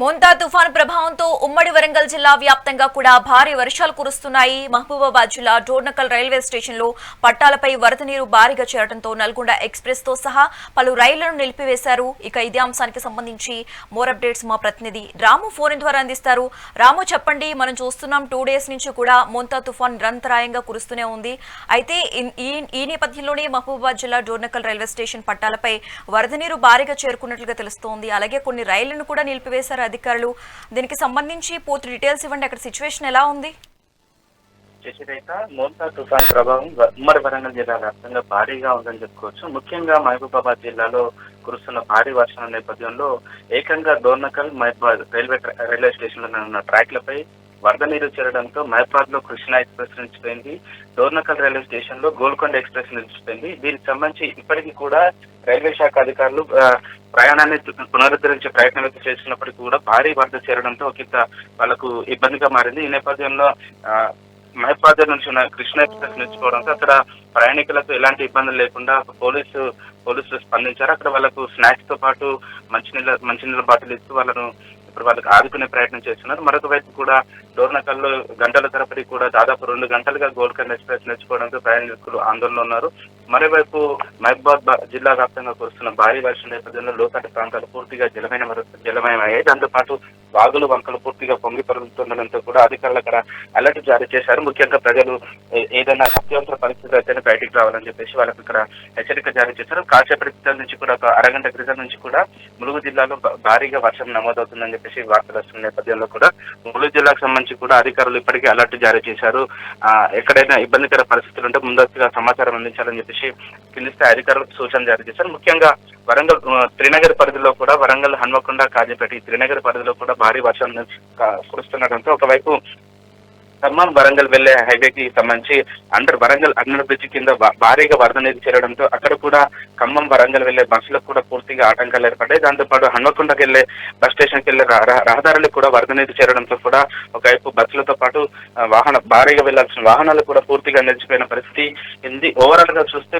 మోంతా తుఫాన్ ప్రభావంతో ఉమ్మడి వరంగల్ జిల్లా వ్యాప్తంగా కూడా భారీ వర్షాలు కురుస్తున్నాయి. మహబూబాబాద్ జిల్లా డోర్నకల్ రైల్వే స్టేషన్లో పట్టాలపై వరద నీరు భారీగా చేరడంతో నల్గొండ ఎక్స్ప్రెస్తో సహా పలు రైళ్ళను నిలిపివేశారు. ఇక ఇదే అంశానికి సంబంధించి మోర్ అప్డేట్స్ మా ప్రతినిధి రాము ఫోన్ ద్వారా అందిస్తారు. రాము చెప్పండి మనం చూస్తున్నాం టూ డేస్ నుంచి కూడా మోంతా తుఫాన్ నిరంతరాయంగా కురుస్తూనే ఉంది. అయితే ఈ ఈ నేపథ్యంలోనే మహబూబాబాద్ జిల్లా డోర్నకల్ రైల్వే స్టేషన్ పట్టాలపై వరద నీరు భారీగా చేరుకున్నట్లుగా తెలుస్తోంది. అలాగే కొన్ని రైళ్ళను కూడా నిలిపివేశారు. అధికారులు. దీనికి సంబంధించి పూర్తి డీటెయిల్స్ ఇవ్వండి. అక్కడ సిచ్యువేషన్ ఎలా ఉంది? శశిరేఖ తుఫాన్ ప్రభావం ఉమ్మడి వరంగల్ జిల్లా వ్యాప్తంగా భారీగా ఉందని చెప్పుకోవచ్చు. ముఖ్యంగా మహబూబాబాద్ జిల్లాలో కురుస్తున్న భారీ వర్షాల నేపథ్యంలో ఏకంగా డోర్నకల్ మహబూబాద్ రైల్వే రైల్వే స్టేషన్లో ఉన్న ట్రాక్లపై వరద నీరు చేరడంతో మహబాద్లో కృష్ణా ఎక్స్ప్రెస్ నిలిచిపోయింది డోర్నకల్ రైల్వే స్టేషన్లో గోల్కొండ ఎక్స్ప్రెస్ నిలిచిపోయింది దీనికి సంబంధించి ఇప్పటికీ కూడా రైల్వే శాఖ అధికారులు ప్రయాణాన్ని పునరుద్ధరించే ప్రయత్నం అయితే చేస్తున్నప్పటికీ కూడా భారీ వరద చేరడంతో ఒకంత వాళ్ళకు ఇబ్బందిగా మారింది. ఈ నేపథ్యంలో ఆ, మహబాద్ నుంచి ఉన్న కృష్ణ ఎక్స్ప్రెస్ నిలిచిపోవడంతో అక్కడ ప్రయాణికులకు ఎలాంటి ఇబ్బందులు లేకుండా పోలీసు పోలీసులు స్పందించారు. అక్కడ వాళ్ళకు స్నాక్స్తో పాటు మంచినీళ్ళ మంచినీళ్ళ బాటిల్ ఇస్తూ వాళ్ళను ఇప్పుడు వాళ్ళకి ఆదుకునే ప్రయత్నం చేస్తున్నారు. మరొక వైపు కూడా డోర్నకల్లో గంటల తరబడి కూడా దాదాపు రెండు గంటలుగా గోల్కండ్ ఎక్స్ప్రెస్ నిలిచిపోవడంతో ప్రయాణికులు ఆందోళనలో ఉన్నారు. మరోవైపు మహబాద్ జిల్లా వ్యాప్తంగా కురుస్తున్న భారీ వర్షం నేపథ్యంలో లోతట్టు ప్రాంతాలు పూర్తిగా జలమైన జలమయమయ్యాయి. దాంతో పాటు వాగులు వంకలు పూర్తిగా పొంగి పరుగుతుండడంతో కూడా అధికారులు అక్కడ అలర్ట్ జారీ చేశారు. ముఖ్యంగా ప్రజలు ఏదైనా అత్యవసర పరిస్థితి అయితేనే బయటికి రావాలని చెప్పేసి వాళ్ళకి ఇక్కడ హెచ్చరిక జారీ చేశారు. కాసేపటి క్రితం నుంచి కూడా ఒక అరగంట క్రితం నుంచి కూడా ములుగు జిల్లాలో భారీగా వర్షం నమోదవుతుందని చెప్పేసి వార్తలు వస్తున్న నేపథ్యంలో కూడా ములుగు జిల్లాకు సంబంధించి కూడా అధికారులు ఇప్పటికే అలర్ట్ జారీ చేశారు. ఎక్కడైనా ఇబ్బందికర పరిస్థితులు ఉంటే ముందస్తుగా సమాచారం అందించాలని చెప్పేసి కింది స్థాయి అధికారులకు సూచన జారీ చేశారు. ముఖ్యంగా వరంగల్ త్రినగర్ పరిధిలో కూడా వరంగల్ హన్మకొండ కాజీపేట ఈ త్రినగర్ పరిధిలో కూడా భారీ వర్షం కురుస్తుండటంతో ఒకవైపు ఖమ్మం వరంగల్ వెళ్ళే హైవేకి సంబంధించి అండర్ వరంగల్ అండర్ బ్రిడ్జ్ కింద భారీగా వరద నీరు చేరడంతో అక్కడ కూడా ఖమ్మం వరంగల్ వెళ్ళే బస్సులకు కూడా పూర్తిగా ఆటంకాలు ఏర్పడ్డాయి. దాంతో పాటు హన్మకొండకి వెళ్ళే బస్ స్టేషన్కి వెళ్ళే రహదారులకు కూడా వరద నీరు చేరడంతో కూడా ఒకవైపు బస్సులతో పాటు వాహన భారీగా వెళ్ళాల్సిన వాహనాలు కూడా పూర్తిగా నిలిచిపోయిన పరిస్థితి ఇది ఓవరాల్గా చూస్తే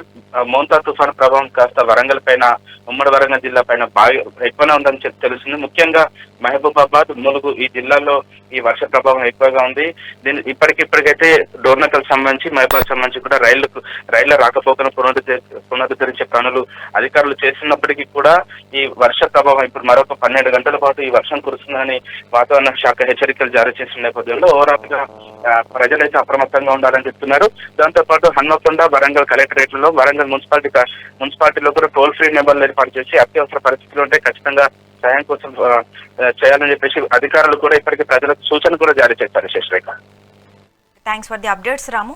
మౌంతా మోంతా తుఫాన్ ప్రభావం కాస్త వరంగల్ పైన ఉమ్మడి వరంగల్ జిల్లా పైన బాగా ఎక్కువనే ఉందని చెప్పి తెలుస్తుంది. ముఖ్యంగా మహబూబాబాద్ ములుగు ఈ జిల్లాలో ఈ వర్ష ప్రభావం ఎక్కువగా ఉంది. దీని ఇప్పటికిప్పటికైతే డోర్నకల్ సంబంధించి మహబూబాద్ సంబంధించి కూడా రైళ్ళకు రైళ్ళ రాకపోకలను పునరుద్ధరి పునరుద్ధరించే పనులు అధికారులు చేస్తున్నప్పటికీ కూడా ఈ వర్ష ప్రభావం ఇప్పుడు మరొక పన్నెండు గంటల పాటు ఈ వర్షం కురుస్తుందని వాతావరణ శాఖ హెచ్చరికలు జారీ చేసిన నేపథ్యంలో ఓవరాల్గా ప్రజలైతే అప్రమత్తంగా ఉండాలని చెప్తున్నారు. దాంతో పాటు హన్మకొండ వరంగల్ కలెక్టరేట్లలో వరంగల్ మున్సిపాలిటీ మున్సిపాలిటీలో కూడా టోల్ ఫ్రీ నెంబర్లు ఏర్పాటు చేసి అత్యవసర పరిస్థితులు ఉంటే ఖచ్చితంగా సాయం కోసం చేయాలని చెప్పేసి అధికారులు కూడా ఇప్పటికీ ప్రజలకు సూచన కూడా జారీ చేశారు Sesharekha. Thanks for the updates Ramu